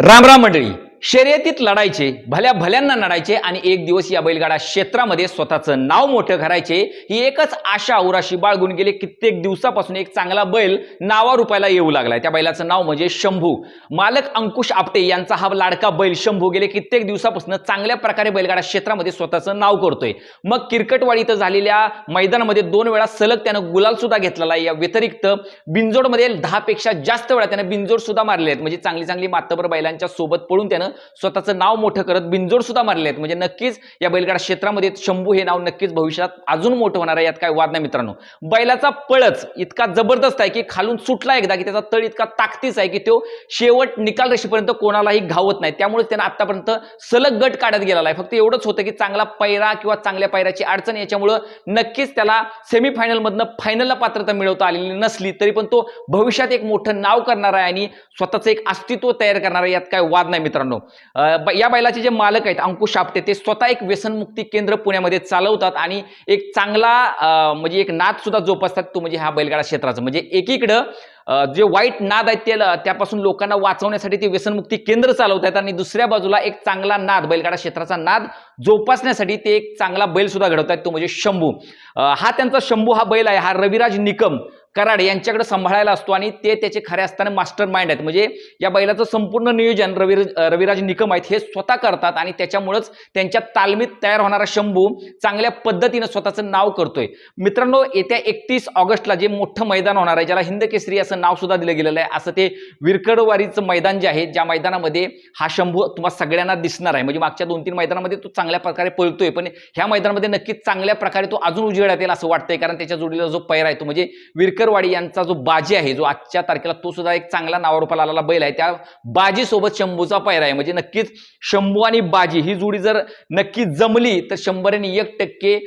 राम राम मंडळी. शर्यतीत लढायचे भल्या भल्यांना लढायचे आणि एक दिवस या बैलगाडा क्षेत्रामध्ये स्वतःचं नाव मोठं करायचे ही एकच आशा उराशी बाळगून गेले. कित्येक दिवसापासून एक चांगला बैल नावा रुपायला येऊ लागलाय. त्या बैलाचं नाव म्हणजे शंभू. मालक अंकुश आपटे यांचा हा लाडका बैल शंभू गेले कित्येक दिवसापासून चांगल्या प्रकारे बैलगाडा क्षेत्रामध्ये स्वतःचं नाव करतोय. मग किरकटवाडी इथं झालेल्या मैदानामध्ये दोन वेळा सलग त्यानं गुलाल सुद्धा घेतलेला आहे. या व्यतिरिक्त बिंजोडमध्ये दहापेक्षा जास्त वेळा त्यानं बिंजोड सुद्धा मारले आहेत. म्हणजे चांगली चांगली मातबर बैलांच्या सोबत पळून त्यानं स्वतःचं नाव मोठं करत बिंजोड सुद्धा मारले आहेत. म्हणजे नक्कीच या बैलगाडा क्षेत्रामध्ये शंभू हे नाव नक्कीच भविष्यात अजून मोठं होणार आहे यात काय वाद नाही मित्रांनो. बैलाचा पळच इतका जबरदस्त आहे की खालून सुटला एकदा की त्याचा तळ इतका ताकदीच आहे की तो शेवट निकाल रेषेपर्यंत कोणालाही घावत नाही. त्यामुळे त्यानं आतापर्यंत सलग गट काढत गेलेला आहे. फक्त एवढंच होतं की चांगला पैरा किंवा चांगल्या पैराची अडचण याच्यामुळं नक्कीच त्याला सेमीफायनलमधनं फायनलला पात्रता मिळवता आलेली नसली तरी पण तो भविष्यात एक मोठं नाव करणार आहे आणि स्वतःचं एक अस्तित्व तयार करणार आहे यात काय वाद नाही मित्रांनो. मित्रांनो या बैलाचे जे मालक आहेत अंकुश शापटे ते स्वतः एक व्यसनमुक्ती केंद्र पुण्यामध्ये चालवतात आणि एक चांगला म्हणजे एक नाद सुद्धा जोपासतात तो म्हणजे हा बैलगाडा क्षेत्राचा. म्हणजे एकीकडं जे वाईट नाद आहेत त्याला त्यापासून लोकांना वाचवण्यासाठी ते व्यसनमुक्ती केंद्र चालवतात आणि दुसऱ्या बाजूला एक चांगला नाद बैलगाडा क्षेत्राचा नाद जोपासण्यासाठी ते एक चांगला बैल सुद्धा घडवतात तो म्हणजे शंभू. हा त्यांचा शंभू हा बैल आहे हा रविराज निकम. कराड यांच्याकडे सांभाळायला असतो आणि ते त्याचे खरे असताना मास्टर माइंड आहेत. म्हणजे या बैलाचं संपूर्ण नियोजन रवी रविराज निकम आहेत हे स्वतः करतात आणि त्याच्यामुळंच त्यांच्या तालमीत तयार होणारा शंभू चांगल्या पद्धतीनं स्वतःचं नाव करतोय. मित्रांनो येत्या एकतीस ऑगस्टला जे मोठं मैदान होणार आहे ज्याला हिंद केसरी असं नाव सुद्धा दिलं गेलेलं आहे असं ते विरकडवारीचं मैदान जे आहे ज्या मैदानामध्ये हा शंभू तुम्हाला सगळ्यांना दिसणार आहे. म्हणजे मागच्या दोन तीन मैदानामध्ये तो चांगल्या प्रकारे पळतोय पण ह्या मैदानामध्ये नक्कीच चांगल्या प्रकारे तो अजून उजेडात येईल असं वाटतंय कारण त्याच्या जोडीला जो पैरा आहे तो म्हणजे विरकरवाडी यांचा जो बाजी आहे जो आजच्या तारखेला तो सुद्धा एक चांगला नावारूपाला आलेला बैल आहे. त्या बाजीसोबत शंभूचा पैरा आहे. म्हणजे नक्कीच शंभू आणि बाजी ही जोडी जर नक्की जमली तर शंभर आणि एक टक्के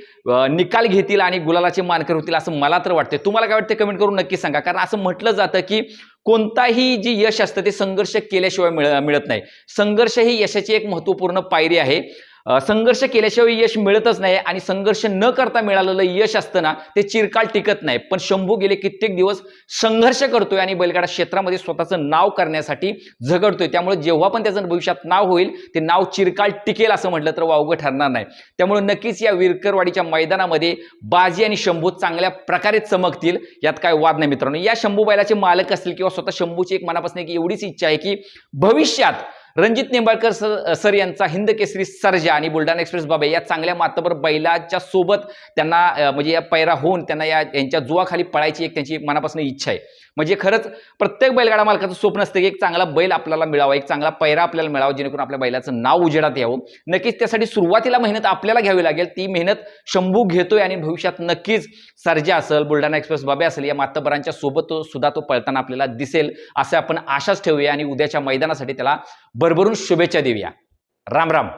निकाल घेतील आणि गुलालाचे मानकर होतील असं मला तर वाटतं तुम्हाला काय वाटतं कमेंट करून नक्की सांगा. कारण असं म्हटलं जातं की कोणताही जे यश असतं ते संघर्ष केल्याशिवाय मिळत नाही. संघर्ष ही यशाची एक महत्त्वपूर्ण पायरी आहे. संघर्ष केल्याशिवाय यश मिळतच नाही आणि संघर्ष न करता मिळालेलं यश असतं ना ते चिरकाल टिकत नाही. पण शंभू गेले कित्येक दिवस संघर्ष करतोय आणि बैलगाडा क्षेत्रामध्ये स्वतःचं नाव करण्यासाठी झगडतोय. त्यामुळे जेव्हा पण त्याचं भविष्यात नाव होईल ते नाव चिरकाल टिकेल असं म्हटलं तर वावगं ठरणार नाही. त्यामुळे नक्कीच या विरकरवाडीच्या मैदानामध्ये बाजी आणि शंभू चांगल्या प्रकारे चमकतील यात काय वाद नाही मित्रांनो. या शंभू बैलाचे मालक असतील किंवा स्वतः शंभूची एक मनापासून एक एवढीच इच्छा आहे की भविष्यात रणजित निंबाळकर सर सर यांचा हिंद केसरी सर्जा आणि बुलढाणा एक्सप्रेस बाबे या चांगल्या मातबर बैलाच्या सोबत त्यांना म्हणजे या पैरा होऊन त्यांना या यांच्या जुवाखाली पळायची एक त्यांची मनापासून इच्छा आहे. म्हणजे खरंच प्रत्येक बैलगाडा मालकाचं स्वप्न असतं की एक चांगला बैल आपल्याला मिळावा एक चांगला पैरा आपल्याला मिळावा जेणेकरून आपल्या बैलाचं नाव उजेडात यावं. नक्कीच त्यासाठी सुरुवातीला मेहनत आपल्याला घ्यावी लागेल ती मेहनत शंभू घेतोय आणि भविष्यात नक्कीच सर्जा असेल बुलढाणा एक्सप्रेस बाबे असेल या मातबरांच्या सोबत तो सुद्धा तो पळताना आपल्याला दिसेल असं आपण आशाच ठेवूया आणि उद्याच्या मैदानासाठी त्याला भरभरून शुभेच्छा देऊया. राम राम.